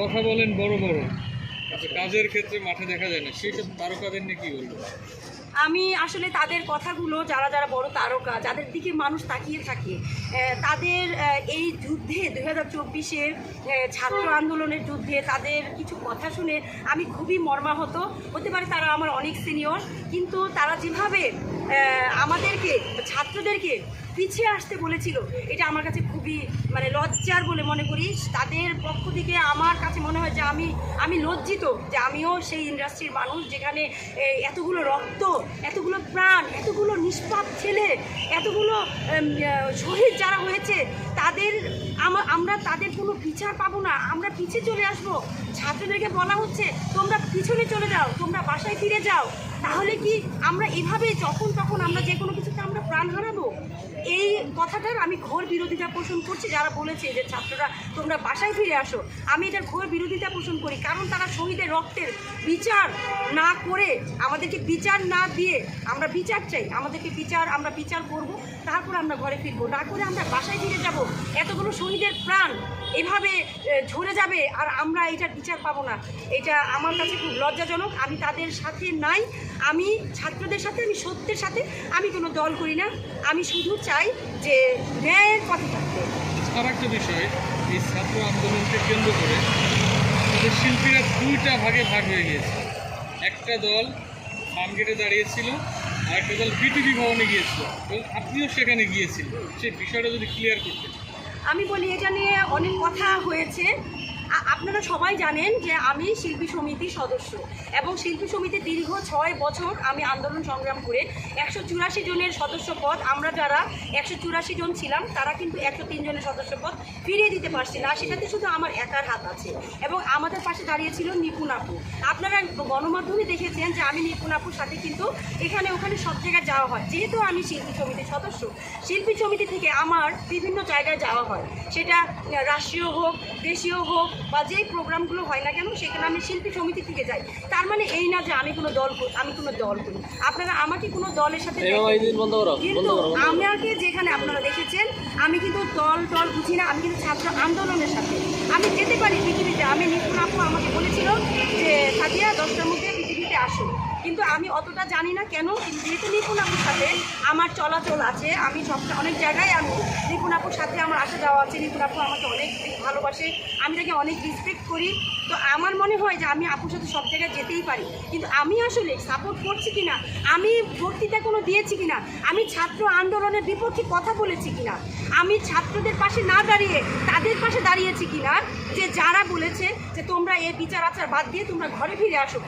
কথা বলেন বড় বড়। আচ্ছা কাজের ক্ষেত্রে মাঠে দেখা যায় না। সেই সব তারকাদের নিয়ে কি বলব আমি আসলে তাদের কথাগুলো, যারা যারা বড় তারকা, যাদের দিকে মানুষ তাকিয়ে থাকে তাদের এই যুদ্ধে দু হাজার চব্বিশের ছাত্র আন্দোলনের যুদ্ধে তাদের কিছু কথা শুনে আমি খুবই মর্মাহত। হতে পারে তারা আমার অনেক সিনিয়র কিন্তু তারা যেভাবে আমাদেরকে, ছাত্রদেরকে পিছিয়ে আসতে বলেছিল। এটা আমার কাছে খুবই মানে লজ্জার বলে মনে করি। তাদের পক্ষ থেকে আমার কাছে মনে হয় যে আমি আমি লজ্জিত যে আমিও সেই ইন্ডাস্ট্রির মানুষ যেখানে এতগুলো রক্ত, এতগুলো প্রাণ, এতগুলো নিষ্পাপ ছেলে, এতগুলো শহীদ যারা হয়েছে, তাদের আমরা তাদের কোনো বিচার পাবো না। আমরা পিছিয়ে চলে আসব। ছাত্রদেরকে বলা হচ্ছে, তোমরা পিছনে চলে যাও, তোমরা বাসায় ফিরে যাও। তাহলে কি আমরা এভাবে যখন তখন আমরা যে কোনো কিছুতে আমরা প্রাণ হারাবো? এই কথাটার আমি ঘোর বিরোধিতা পোষণ করছি যারা বলেছে যে ছাত্ররা, তোমরা বাসায় ফিরে আসো। আমি এটার ঘোর বিরোধিতা পোষণ করি, কারণ তারা শহীদের রক্তের বিচার না করে আমাদেরকে বিচার না দিয়ে আমরা বিচার চাই। আমাদেরকে বিচার, আমরা বিচার করব, তারপর আমরা ঘরে ফিরবো। না করে আমরা বাসায় ফিরে যাব। এতগুলো শহীদের প্রাণ এভাবে ঝরে যাবে আর আমরা এটার বিচার পাবো না। এটা আমার কাছে খুব লজ্জাজনক। আমি তাদের সাথে নাই। আমি ছাত্রদের সাথে আমি সত্যের সাথে আমি কোনো দল করি না। আমি শুধু চাই যে ন্যায়ের পথে থাকতে। আর একটা বিষয় এই ছাত্র আন্দোলনকে কেন্দ্র করে শিল্পীরা দুইটা ভাগে ভাগ হয়ে গিয়েছে। একটা দল ফার্মগেটে দাঁড়িয়েছিল আর একটা দল বিটিভি ভবনে গিয়েছিল। এবং আপনিও সেখানে গিয়েছিলেন। সেই বিষয়টা যদি ক্লিয়ার করতেন। আমি বলি এটা নিয়ে অনেক কথা হয়েছে। আপনারা সবাই জানেন যে আমি শিল্পী সমিতির সদস্য এবং শিল্পী সমিতি দীর্ঘ ছয় বছর আমি আন্দোলন সংগ্রাম করে একশো চুরাশি জনের সদস্য পদ, আমরা যারা একশো চুরাশি জন ছিলাম, তারা কিন্তু একশো তিন জনের সদস্য পদ ফিরিয়ে দিতে পারছি না। সেটাতে শুধু আমার একার হাত আছে এবং আমাদের পাশে দাঁড়িয়েছিল নিপুণ আপু। আপনারা গণমাধ্যমে দেখেছেন যে আমি নিপুণ আপুর সাথে কিন্তু এখানে ওখানে সব জায়গায় যাওয়া হয়। যেহেতু আমি শিল্পী সমিতির সদস্য, শিল্পী সমিতি থেকে আমার বিভিন্ন জায়গায় যাওয়া হয়। সেটা রাষ্ট্রীয় হোক, দেশীয় হোক বা যেই প্রোগ্রামগুলো হয় না কেন সেখানে আমি শিল্পী সমিতি থেকে যাই। তার মানে এই না যে আমি কোনো দল আমি কোনো দল করি। আপনারা আমাকে কোনো দলের সাথে। কিন্তু আমাকে যেখানে আপনারা দেখেছেন আমি কিন্তু দল টল বুঝি না আমি কিন্তু ছাত্র আন্দোলনের সাথে। আমি যেতে পারি পৃথিবীতে। আমি নিপুণ আপু আমাকে বলেছিল যে সাদিয়া দশটার মধ্যে পৃথিবীতে আসো। কিন্তু আমি অতটা জানি না কেন, কিন্তু যেহেতু নিপুণ আপুর সাথে আমার চলাচল আছে, আমি সব অনেক জায়গায় আমি নিপুণ আপুর সাথে আমার আসা যাওয়া আছে, নিপুণ আপু আমাকে অনেক ভালোবাসে। আমি তাকে অনেক রেসপেক্ট করি। তো আমার মনে হয় যে আমি আপুর সাথে সব জায়গায় যেতেই পারি। কিন্তু আমি আসলে সাপোর্ট করছি কিনা, আমি বক্তৃতা কোনো দিয়েছি কিনা, আমি ছাত্র আন্দোলনের বিপক্ষে কথা বলেছি কিনা, আমি ছাত্রদের পাশে না দাঁড়িয়ে তাদের পাশে দাঁড়িয়েছি কিনা, যে যারা বলেছে যে তোমরা এ বিচার আচার বাদ দিয়ে তোমরা ঘরে ফিরে আসো।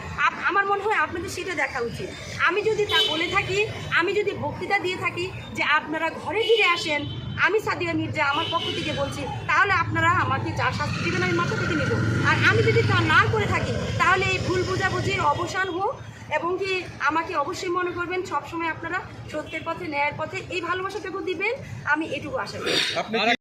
আমার মনে হয় আপনাদের সেটা দেখা উচিত। আমি যদি তা বলে থাকি, আমি যদি বক্তৃতা দিয়ে থাকি যে আপনারা ঘরে ফিরে আসেন আমি সাদিয়া মির্জা আমার পক্ষ থেকে বলছি, তাহলে আপনারা আমাকে যা শাস্তি দেবেন আমি মাথা থেকে নেব। আর আমি যদি তা না করে থাকি, তাহলে এই ভুল বোঝাবুঝির অবসান হোক এবং কি আমাকে অবশ্যই মনে করবেন, সবসময় আপনারা সত্যের পথে, ন্যায়ের পথে এই ভালোবাসাটুকু দিবেন, আমি এটুকু আশা করি।